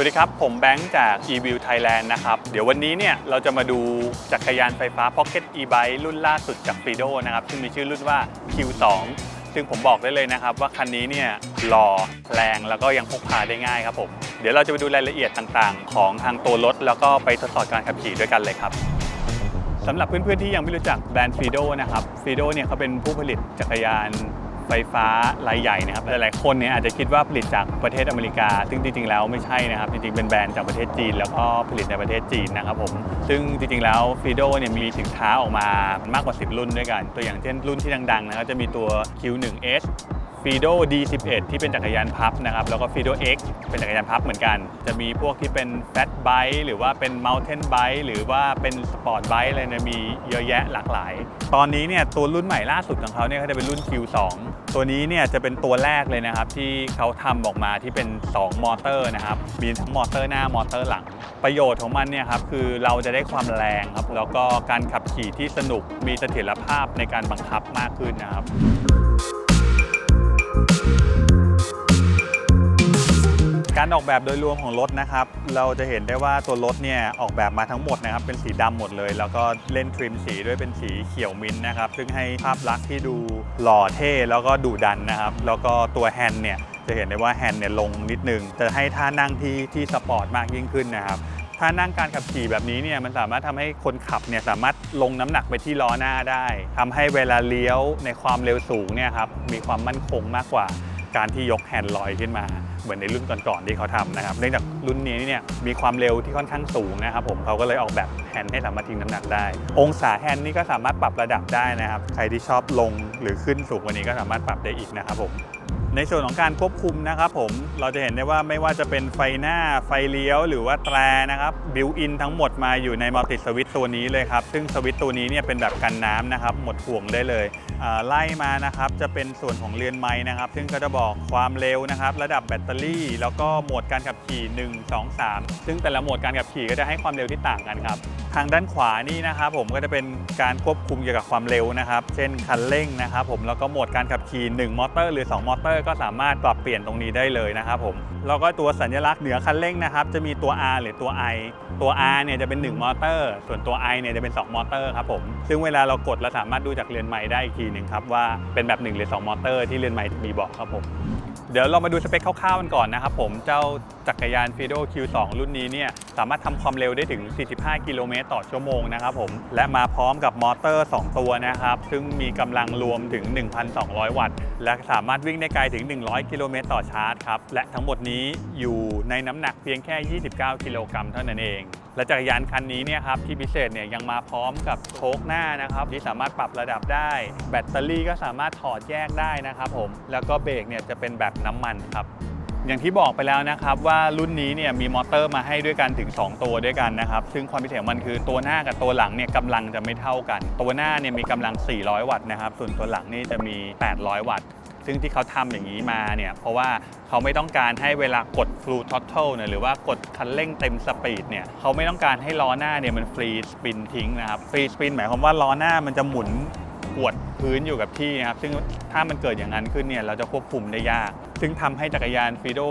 วัสดีครับ ผมแบงค์จาก eView Thailand นะครับ เดี๋ยววันนี้เนี่ยเราจะมาดูจักรยานไฟฟ้า Pocket e-bike รุ่นล่าสุดจาก Fido นะครับ ซึ่งมีชื่อรุ่นว่า Q2 ซึ่งผมบอกได้เลยนะครับว่าคันนี้เนี่ยหล่อแรงแล้วก็ยังพกพาได้ง่ายครับผม เดี๋ยวเราจะไปดูรายละเอียดต่างๆ ของทางตัวรถ แล้วก็ไปทดสอบการขับขี่ด้วยกันเลยครับสำหรับเพื่อนๆที่ยังไม่รู้จักแบรนด์ฟีโดนะครับฟีโดเนี่ยเขาเป็นผู้ผลิตจักรยาน ไฟฟ้ารายใหญ่นะครับหลายๆคนเนี่ยอาจจะคิดว่าผลิตจากประเทศอเมริกา ซึ่งจริงๆแล้วไม่ใช่นะครับ จริงๆเป็นแบรนด์จากประเทศจีน แล้วก็ผลิตในประเทศจีนนะครับผมซึ่งจริงๆแล้วฟีโดเนี่ยมีสินค้าออกมามากกว่า 10 รุ่นด้วยกัน ตัวอย่างเช่นรุ่นที่ดังๆนะครับจะมีตัว Q1S Fido D11 ที่เป็นจักรยานพับนะครับ แล้วก็ Fido X เป็นจักรยานพับเหมือนกัน จะมีพวกที่เป็น Fat Bike หรือว่าเป็น Mountain Bike หรือว่าเป็น Sport Bike อะไรเนี่ยมีเยอะแยะหลากหลาย ตอนนี้เนี่ยตัวรุ่นใหม่ล่าสุดของเขาเนี่ยเขาจะเป็นรุ่น Q2 ตัวนี้เนี่ยจะเป็นตัวแรกเลยนะครับ ที่เขาทำออกมาที่เป็น 2 มอเตอร์นะครับ มีทั้งมอเตอร์หน้ามอเตอร์หลัง ประโยชน์ของมันเนี่ยครับคือเราจะได้ความแรงครับ แล้วก็การขับขี่ที่สนุก มีเสถียรภาพในการบังคับมากขึ้นนะครับ การออกแบบโดยรวมของรถนะครับ เราจะเห็นได้ว่าตัวรถเนี่ยออกแบบมาทั้งหมดนะครับ เป็นสีดำหมดเลย แล้วก็เล่นทริมสีด้วยเป็นสีเขียวมิ้นท์นะครับ ซึ่งให้ภาพลักษณ์ที่ดูหล่อเท่แล้วก็ดุดันนะครับ แล้วก็ตัวแฮนด์เนี่ยจะเห็นได้ว่าแฮนด์เนี่ยลงนิดนึงจะให้ท่านั่งที่ที่สปอร์ตมากยิ่งขึ้นนะครับถ้านั่งการขับขี่แบบนี้เนี่ยมันสามารถทำให้คนขับเนี่ยสามารถลงน้ำหนักไปที่ล้อหน้าได้ทำให้เวลาเลี้ยวในความเร็วสูงเนี่ยครับมีความมั่นคงมากกว่าการที่ยกแฮนด์ลอยขึ้นมา เหมือนในรุ่นก่อนๆที่เขาทำนะครับ เนื่องจากรุ่นนี้เนี่ยมีความเร็วที่ค่อนข้างสูงนะครับผมเขาก็เลยออกแบบแฮนด์ให้สามารถทิ้งน้ำหนักได้ องศาแฮนด์นี่ก็สามารถปรับระดับได้นะครับ ใครที่ชอบลงหรือขึ้นสูงกว่านี้ก็สามารถปรับได้อีกนะครับผมในส่วนของการควบคุมนะครับผมเราจะเห็นได้ว่าไม่ว่าจะเป็นไฟหน้าไฟเลี้ยว หรือว่าแตรนะครับบิวอินทั้งหมดมาอยู่ในมัลติสวิตตัวนี้เลยครับ ซึ่งสวิตตัวนี้เนี่ยเป็นแบบกันน้ำนะครับ หมดห่วงได้เลย ไล่มานะครับจะเป็นส่วนของเรือนไม้นะครับ ซึ่งก็จะบอกความเร็วนะครับ ระดับแบตเตอรี่ แล้วก็โหมดการขับขี่ 1 2 3 ซึ่งแต่ละโหมดการขับขี่ก็จะให้ความเร็วที่ต่างกันครับ ทางด้านขวานี่นะครับผมก็จะเป็นการควบคุมเกี่ยวกับความเร็วนะครับ เช่นคันเร่งนะครับ ผมแล้วก็โหมดการขับขี่ 1 มอเตอร์หรือ 2 มอเตอร์ก็สามารถปรับเปลี่ยนตรงนี้ได้เลยนะครับผมแล้วก็ตัวสัญลักษณ์เหนือคันเร่งนะครับจะมีตัว R หรือตัว I ตัว R เนี่ยจะเป็น 1 มอเตอร์ ส่วนตัว I เนี่ยจะเป็น 2 มอเตอร์ครับผมซึ่งเวลาเรากดเราสามารถดูจากเรือนไม้ได้อีกทีหนึ่งครับว่าเป็นแบบ 1 หรือ 2 มอเตอร์ที่เรือนไม้มีบอกครับผมเดี๋ยวเรามาดูสเปคคร่าวๆกันก่อนนะครับผมเจ้าจักรยาน Fido Q2 รุ่นนี้เนี่ยสามารถทำความเร็วได้ถึง 45 กิโลเมตรต่อชั่วโมงนะครับผมและมาพร้อมกับมอเตอร์ 2 ตัวนะครับ ซึ่งมีกำลังรวมถึง 1,200 วัตต์ และสามารถวิ่งได้ไกลถึง 100 กิโลเมตรต่อชาร์จครับ และทั้งหมดนี้อยู่ในน้ำหนักเพียงแค่ 29 กิโลกรัมเท่านั้นเอง และจักรยานคันนี้เนี่ยครับที่พิเศษเนี่ยยังมาพร้อมกับโชคหน้านะครับที่สามารถปรับระดับได้ แบตเตอรี่ก็สามารถถอดแยกได้นะครับผมแล้วก็เบรกเนี่ยจะเป็นแบบน้ำมันครับอย่างที่บอกไปแล้วนะครับว่ารุ่นนี้เนี่ยมีมอเตอร์มาให้ด้วยกันถึง 2 ตัวด้วยกันนะครับ ซึ่งความพิเศษมันคือตัวหน้ากับตัวหลังเนี่ยกำลังจะไม่เท่ากัน ตัวหน้าเนี่ยมีกำลัง 400 วัตต์นะครับส่วนตัวหลังนี่จะมี 800 วัตต์ ซึ่งที่เขาทำอย่างนี้มาเนี่ยเพราะว่าเขาไม่ต้องการให้เวลากด full throttle เนี่ยหรือว่ากดคันเร่งเต็มสปีดเนี่ยเขาไม่ต้องการให้ล้อหน้าเนี่ยมันฟรีสปินทิ้งนะครับฟรีสปินหมายความว่าล้อหน้ามันจะหมุนกวดพื้นอยู่กับที่นะครับซึ่งถ้ามันเกิดอย่างนั้นขึ้นเนี่ยเราจะควบคุมได้ยาก ซึ่งทำให้จักรยาน Fido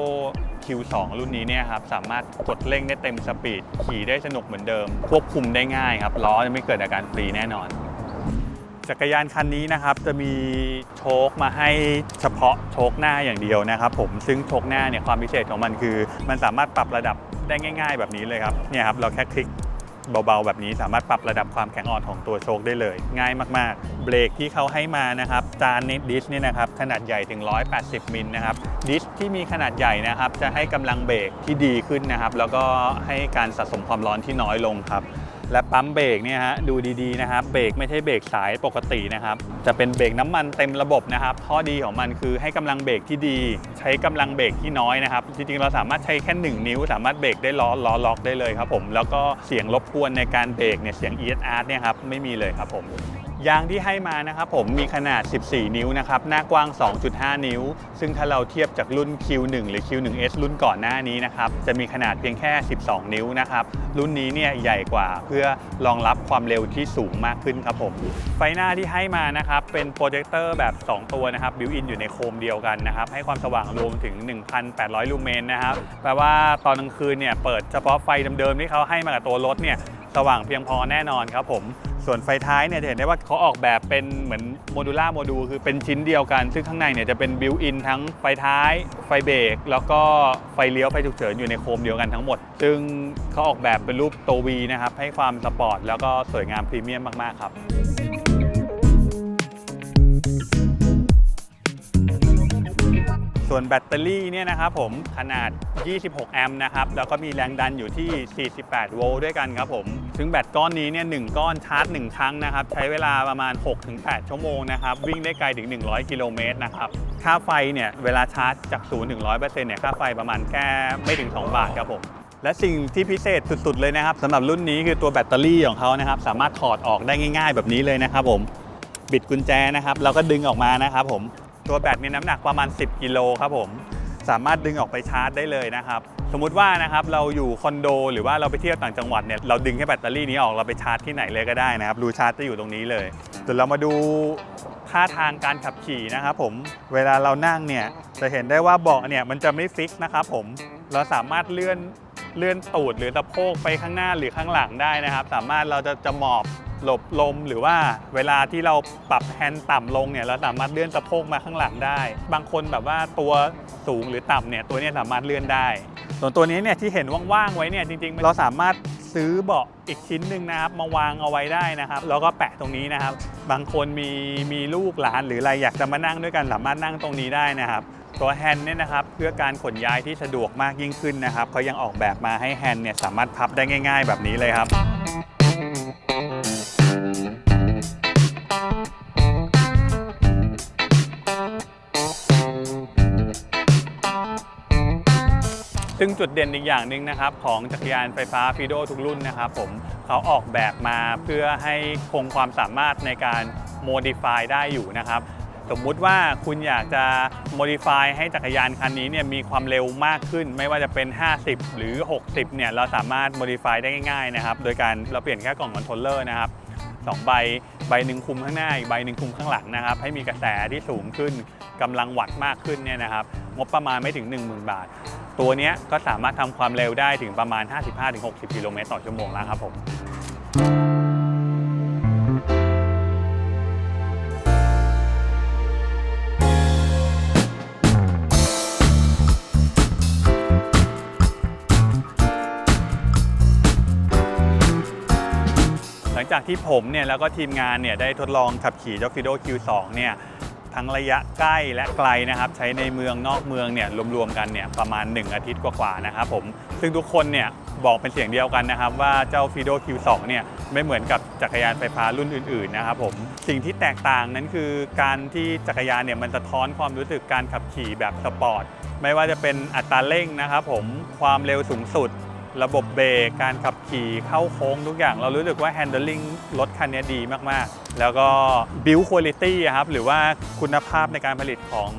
Q2 รุ่นนี้เนี่ยครับสามารถกดเร่งได้เต็มสปีดขี่ได้สนุกเหมือนเดิม ควบคุมได้ง่ายครับล้อจะไม่เกิดอาการฟรีแน่นอน จักรยานคันนี้นะครับจะมีโชคมาให้เฉพาะโชคหน้าอย่างเดียวนะครับ ผมซึ่งโชคหน้าเนี่ยความพิเศษของมันคือ มันสามารถปรับระดับได้ง่าย ๆ แบบนี้เลยครับเนี่ยครับเราแค่คลิกเบาๆ แบบนี้สามารถปรับระดับความแข็งอ่อนของตัวโชคได้เลย ง่ายมากๆ เบรกที่เขาให้มานะครับ จานเน็ตดิสเนี่ยนะครับขนาดใหญ่ถึง 180 มิลนะครับดิสที่มีขนาดใหญ่นะครับ จะให้กำลังเบรกที่ดีขึ้นนะครับ แล้วก็ให้การสะสมความร้อนที่น้อยลงครับ และปั๊มเบรกเนี่ยฮะดูดีๆนะครับเบรกไม่ใช่เบรกสายปกตินะครับจะเป็นเบรกน้ำมันเต็มระบบนะครับข้อดีของมันคือให้กำลังเบรกที่ดี ใช้กำลังเบรกที่น้อยนะครับจริงๆเราสามารถใช้แค่ 1 นิ้ว สามารถเบรกได้ล้อล้อล็อกได้เลยครับผมแล้วก็เสียงรบกวนในการเบรกเนี่ยเสียง ESR เนี่ยครับไม่มีเลยครับผม ยางที่ให้มานะครับผมมีขนาด 14 นิ้วนะครับ หน้ากว้าง 2.5 นิ้ว ซึ่งถ้าเราเทียบจากรุ่น Q1 หรือ Q1S รุ่นก่อนหน้านี้นะครับ จะมีขนาดเพียงแค่ 12 นิ้วนะครับ รุ่นนี้เนี่ยใหญ่กว่าเพื่อรองรับความเร็วที่สูงมากขึ้นครับผม ไฟหน้าที่ให้มานะครับ เป็นโปรเจคเตอร์แบบ 2 ตัวนะครับ บิวอินอยู่ในโคมเดียวกันนะครับ ให้ความสว่างรวมถึง 1,800 ลูเมนนะครับ แปลว่าตอนกลางคืนเนี่ยเปิดเฉพาะไฟเดิมๆที่เขาให้มากับตัวรถเนี่ย สว่างเพียงพอแน่นอนครับผม ส่วนไฟท้ายเนี่ยจะเห็นได้ว่าเขาออกแบบเป็นเหมือนโมดูล่าโมดูลคือเป็นชิ้นเดียวกัน ซึ่งข้างในเนี่ยจะเป็นบิวอินทั้งไฟท้าย ไฟเบรกแล้วก็ไฟเลี้ยวไฟฉุกเฉินอยู่ในโคมเดียวกันทั้งหมด ซึ่งเขาออกแบบเป็นรูปตัววีนะครับให้ความสปอร์ตแล้วก็สวยงามพรีเมียมมากๆครับ ส่วนแบตเตอรี่เนี่ยนะครับผมขนาด 26 แอมป์นะครับ แล้วก็มีแรงดันอยู่ที่ 48 โวลต์ด้วยกันครับผมซึ่งแบตก้อนนี้เนี่ยหนึ่งก้อนชาร์จ 1 ครั้งนะครับ ใช้เวลาประมาณ 6-8 ชั่วโมงนะครับ วิ่งได้ไกลถึง 100 กิโลเมตรนะครับ ค่าไฟเนี่ยเวลาชาร์จจาก0ถึง100%เนี่ยค่าไฟประมาณแค่ไม่ถึง 2 บาทครับผมและสิ่งที่พิเศษสุดๆเลยนะครับสำหรับรุ่นนี้คือตัวแบตเตอรี่ของเขานะครับสามารถถอดออกได้ง่าย ๆ แบบนี้เลยนะครับผมบิดกุญแจนะครับแล้วก็ดึงออกมานะครับผม ตัวแบตมีน้ำหนักประมาณ 10 กิโลครับผม สามารถดึงออกไปชาร์จได้เลยนะครับ สมมุติว่านะครับเราอยู่คอนโด หรือว่าเราไปเที่ยวต่างจังหวัดเนี่ยเราดึงแค่แบตเตอรี่นี้ออกเราไปชาร์จที่ไหนเลยก็ได้นะครับรูชาร์จจะอยู่ตรงนี้เลยเดี๋ยวเรามาดูท่าทางการขับขี่นะครับผมเวลาเรานั่งเนี่ยจะเห็นได้ว่าเบาะเนี่ยมันจะไม่ฟิกนะครับผมเราสามารถเลื่อนเลื่อนตูดหรือตะโพกไปข้างหน้าหรือข้างหลังได้นะครับ สามารถเราจะจะหมอบ หลบลมหรือว่าเวลาที่เราปรับแฮนด์ต่ำลงเนี่ยเราสามารถเลื่อนสะโพกมาข้างหลังได้ บางคนแบบว่าตัวสูงหรือต่ำเนี่ยตัวนี้สามารถเลื่อนได้ ส่วนตัวนี้เนี่ยที่เห็นว่างๆไว้เนี่ยจริงๆ เราสามารถซื้อเบาะอีกชิ้นหนึ่งนะครับ มาวางเอาไว้ได้นะครับ แล้วก็แปะตรงนี้นะครับ บางคนมีมีลูกหลานหรืออะไรอยากจะมานั่งด้วยกันสามารถนั่งตรงนี้ได้นะครับตัวแฮนด์เนี่ยนะครับเพื่อการขนย้ายที่สะดวกมากยิ่งขึ้นนะครับเขายังออกแบบมาให้แฮนด์เนี่ยสามารถพับได้ง่าย ๆ แบบนี้เลยครับ ซึ่งจุดเด่นอีกอย่างหนึ่งนะครับของจักรยานไฟฟ้าฟีโดทุกรุ่นนะครับผมเขาออกแบบมาเพื่อให้คงความสามารถในการโมดิฟายได้อยู่นะครับสมมุติว่าคุณอยากจะโมดิฟายให้จักรยานคันนี้เนี่ยมีความเร็วมากขึ้น ไม่ว่าจะเป็น 50 หรือ 60 เนี่ยเราสามารถโมดิฟายได้ง่ายๆนะครับ โดยการเราเปลี่ยนแค่กล่องคอนโทรลเลอร์นะครับสองใบ ใบหนึ่งคุมข้างหน้า อีกใบหนึ่งคุมข้างหลังนะครับ ให้มีกระแสที่สูงขึ้นกำลังวัตต์มากขึ้นเนี่ยนะครับ งบประมาณไม่ถึง 10,000 บาท ตัวนี้ก็สามารถทำความเร็วได้ถึงประมาณ 55-60 กิโลเมตรต่อชั่วโมงแล้วครับผมหลังจากที่ผมเนี่ยแล้วก็ทีมงานเนี่ยได้ทดลองขับขี่เจ้า Fido Q2 เนี่ย ทั้งระยะใกล้และไกลนะครับ ใช้ในเมืองนอกเมืองเนี่ยรวมๆกันเนี่ยประมาณ 1 อาทิตย์กว่าๆนะครับผมซึ่งทุกคนเนี่ยบอกเป็นเสียงเดียวกันนะครับ ว่าเจ้า Fido Q2 เนี่ยไม่เหมือนกับจักรยานไฟฟ้ารุ่นอื่นๆนะครับผมสิ่งที่แตกต่างนั้นคือการที่จักรยานเนี่ยมันสะท้อนความรู้สึกการขับขี่แบบสปอร์ตไม่ว่าจะเป็นอัตราเร่งนะครับผมความเร็วสูงสุด ระบบเบรกการขับขี่เข้าโค้งทุกอย่าง เรารู้สึกว่า handling รถคันนี้ดีมากๆ แล้วก็ build quality อะครับหรือว่าคุณภาพในการผลิตของ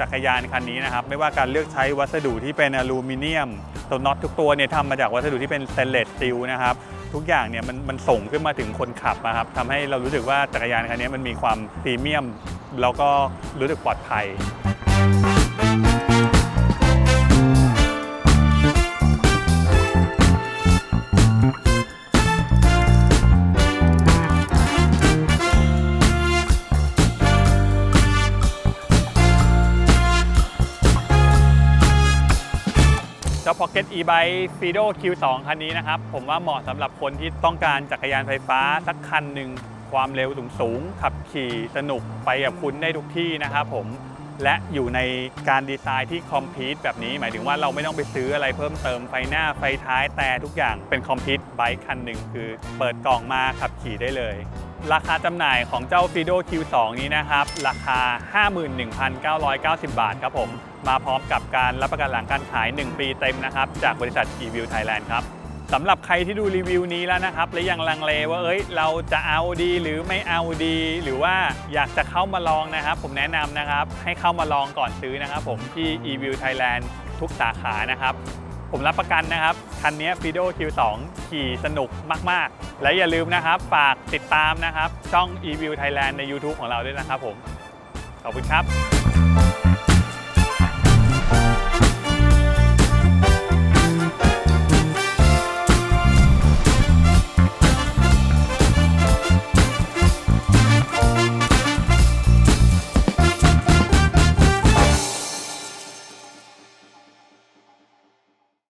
จักรยานคันนี้นะครับ ไม่ว่าการเลือกใช้วัสดุที่เป็นอลูมิเนียม ตัวน็อตทุกตัวเนี่ยทำมาจากวัสดุที่เป็นสเตนเลสสตีลนะครับทุกอย่างเนี่ยมันมันส่งขึ้นมาถึงคนขับนะครับทำให้เรารู้สึกว่าจักรยานคันนี้มันมีความพรีเมียม แล้วก็รู้สึกปลอดภัย จ้า Pocket e-bike Fido Q2 คันนี้นะครับ ผมว่าเหมาะสำหรับคนที่ต้องการจักรยานไฟฟ้าสักคันหนึ่ง ความเร็วสูงสูงๆขับขี่สนุกไปกับคุณได้ทุกที่นะครับผมและอยู่ในการดีไซน์ที่คอมพิวแบบนี้ หมายถึงว่าเราไม่ต้องไปซื้ออะไรเพิ่มเติมไฟหน้าไฟท้ายแต่ทุกอย่างเป็นคอมพิวไบค์คันหนึ่งคือ เปิดกล่องมาขับขี่ได้เลย ราคาจำหน่ายของเจ้า Fido Q2 นี้นะครับ ราคา 51,990 บาทครับผม มาพร้อมกับการรับประกันหลังการขาย 1 ปีเต็มนะครับ จากบริษัท e-view Thailand ครับสำหรับใครที่ดูรีวิวนี้แล้วนะครับ และยังลังเลว่าเอ้ยเราจะเอาดีหรือไม่เอาดี หรือว่าอยากจะเข้ามาลองนะครับ ผมแนะนำนะครับ ให้เข้ามาลองก่อนซื้อนะครับ ผมที่ eView Thailand ทุกสาขานะครับ ผมรับประกันนะครับ คันนี้ Fido Q2 ขี่สนุกมาก ๆ และอย่าลืมนะครับ ฝากติดตามนะครับ ช่อง eView Thailand ใน YouTube ของเราด้วยนะครับผม ขอบคุณครับ